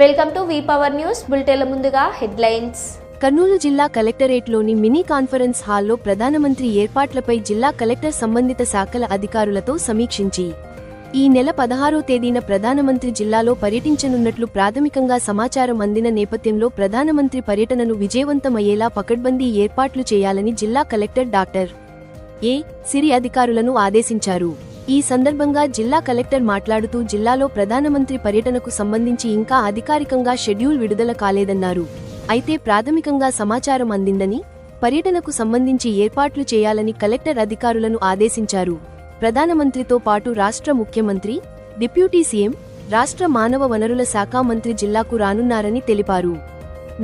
Welcome to V power news. బులెటిన్ల ముందుగా headlines. Kurnool జిల్లా కలెక్టరేట్లోని mini conference హాల్లో ప్రధానమంత్రి ఏర్పాట్లపై జిల్లా కలెక్టర్ సంబంధిత శాఖల అధికారులతో సమీక్షించి ఈ నెల పదహారో తేదీన ప్రధానమంత్రి జిల్లాలో పర్యటించనున్నట్లు ప్రాథమికంగా సమాచారం అందిన నేపథ్యంలో ప్రధానమంత్రి పర్యటనను విజయవంతమయ్యేలా పకడ్బందీ ఏర్పాట్లు చేయాలని జిల్లా కలెక్టర్ డాక్టర్ ఏ సిరి అధికారులను ఆదేశించారు. ఈ సందర్భంగా జిల్లా కలెక్టర్ మాట్లాడుతూ జిల్లాలో ప్రధానమంత్రి పర్యటనకు సంబంధించి ఇంకా అధికారికంగా షెడ్యూల్ విడుదల కాలేదన్నారు. అయితే ప్రాథమికంగా సమాచారం అందిందని పర్యటనకు సంబంధించి ఏర్పాట్లు చేయాలని కలెక్టర్ అధికారులను ఆదేశించారు. ప్రధానమంత్రితో పాటు రాష్ట్ర ముఖ్యమంత్రి డిప్యూటీ సీఎం రాష్ట్ర మానవ వనరుల శాఖ మంత్రి జిల్లాకు రానున్నారని తెలిపారు.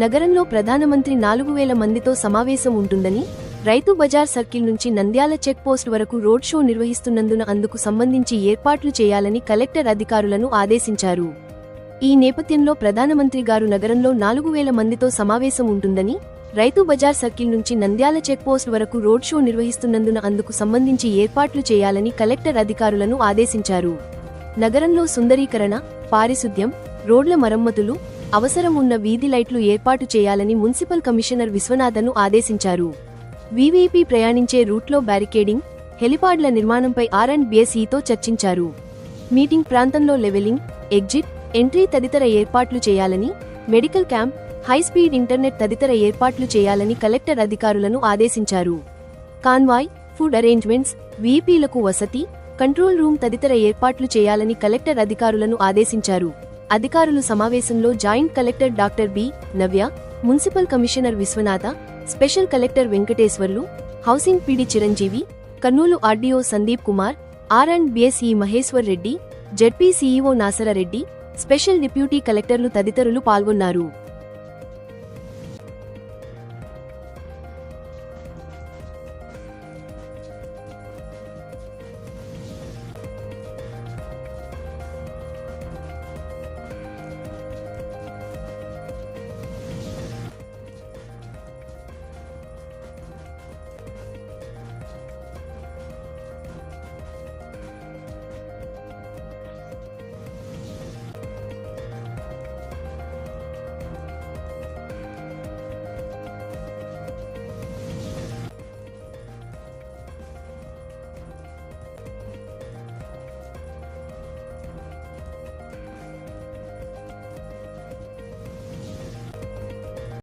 నగరంలో ప్రధానమంత్రి నాలుగు వేల మందితో సమావేశం ఉంటుందని రైతు బజార్ సర్కిల్ నుంచి నంద్యాల చెక్ పోస్ట్ వరకు రోడ్ షో నిర్వహిస్తున్నందున అందుకు సంబంధించి ఏర్పాట్లు చేయాలని కలెక్టర్ అధికారులను ఆదేశించారు. ఈ నేపథ్యంలో ప్రధానమంత్రి గారు నగరంలో నాలుగు వేల మందితో సమావేశం ఉంటుందని రైతు బజార్ సర్కిల్ నుంచి నంద్యాల చెక్ పోస్ట్ వరకు రోడ్ షో నిర్వహిస్తున్నందున అందుకు సంబంధించి ఏర్పాట్లు చేయాలని కలెక్టర్ అధికారులను ఆదేశించారు. నగరంలో సుందరీకరణ పారిశుద్ధ్యం రోడ్ల మరమ్మతులు అవసరం ఉన్న వీధి లైట్లు ఏర్పాటు చేయాలని మున్సిపల్ కమిషనర్ విశ్వనాథను ఆదేశించారు. వీవీపీ ప్రయాణించే రూట్లో బ్యారికేడింగ్ హెలిపాడ్ల నిర్మాణంపై ఆర్ అండ్ బిఎస్ఈతో చర్చించారు. మీటింగ్ ప్రాంతంలో లెవెలింగ్ ఎగ్జిట్ ఎంట్రీ తదితర ఏర్పాట్లు చేయాలని మెడికల్ క్యాంప్ హైస్పీడ్ ఇంటర్నెట్ తదితర ఏర్పాట్లు చేయాలని కలెక్టర్ అధికారులను ఆదేశించారు. కాన్వాయ్ ఫుడ్ అరేంజ్మెంట్స్ వీపీలకు వసతి కంట్రోల్ రూమ్ తదితర ఏర్పాట్లు చేయాలని కలెక్టర్ అధికారులను ఆదేశించారు. అధికారులు సమావేశంలో joint collector doctor B Navya municipal commissioner Vishwanatha special collector Venkateswarlu housing PD Chiranjeevi Kurnool RDO Sandeep Kumar R and BSE Maheshwar Reddy ZP CEO Nasarareddy special deputy కలెక్టర్లు తదితరులు పాల్గొన్నారు.